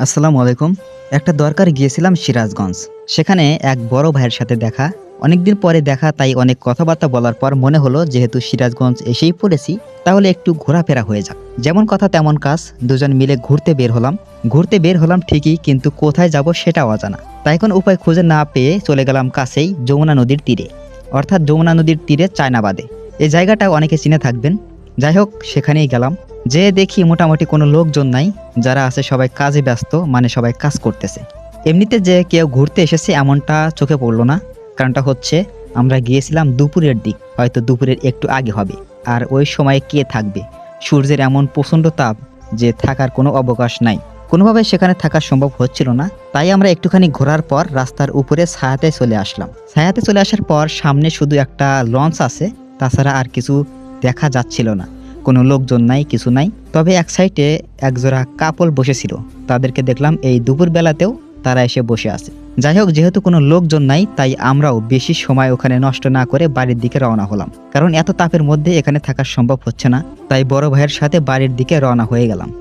আসসালামু আলাইকুম। একটা দরকার গিয়েছিলাম সিরাজগঞ্জ। সেখানে এক বড় ভাইয়ের সাথে দেখা। অনেকদিন পরে দেখা, তাই অনেক কথাবার্তা বলার পর মনে হলো, যেহেতু সিরাজগঞ্জ এসেই পড়েছি, তাহলে একটু ঘোরাফেরা হয়ে যাক। যেমন কথা তেমন কাজ, দুজন মিলে ঘুরতে বের হলাম। ঘুরতে বের হলাম ঠিকই, কিন্তু কোথায় যাব সেটা অজানা। তাই কোনো উপায় খুঁজে না পেয়ে চলে গেলাম কাছেই যমুনা নদীর তীরে। অর্থাৎ যমুনা নদীর তীরে চায়নাবাদে। এই জায়গাটা অনেকে চিনে থাকবেন। যাই হোক সেখানেই গেলাম। যে দেখি মোটামুটি কোনো লোকজন নাই, যারা আছে সবাই কাজে ব্যস্ত মানে সবাই কাজ করতেছে। এমনিতে যে কেউ ঘুরতে এসেছে এমনটা চোখে পড়ল না। কারণটা হচ্ছে, আমরা গিয়েছিলাম দুপুরের দিক, হয়তো দুপুরের একটু আগে হবে। আর ওই সময়ে কে থাকবে? সূর্যের এমন প্রচণ্ড তাপ যে থাকার কোনো অবকাশ নাই। কোনোভাবে সেখানে থাকা সম্ভব হচ্ছিল না, তাই আমরা একটুখানি ঘোরার পর রাস্তার উপরে ছায়াতে চলে আসলাম। ছায়াতে চলে আসার পর সামনে শুধু একটা লঞ্চ আছে, তাছাড়া আর কিছু দেখা যাচ্ছিল না। কোনো লোকজন নাই, কিছু নাই। তবে এক সাইডে একজোড়া কাপল বসেছিল। তাদেরকে দেখলাম এই দুপুরবেলাতেও তারা এসে বসে আছে। যাই হোক, যেহেতু কোনো লোকজন নাই, তাই আমরাও বেশি সময় ওখানে নষ্ট না করে বাড়ির দিকে রওনা হলাম। কারণ এত তাপের মধ্যে এখানে থাকা সম্ভব হচ্ছে না, তাই বড় ভাইয়ের সাথে বাড়ির দিকে রওনা হয়ে গেলাম।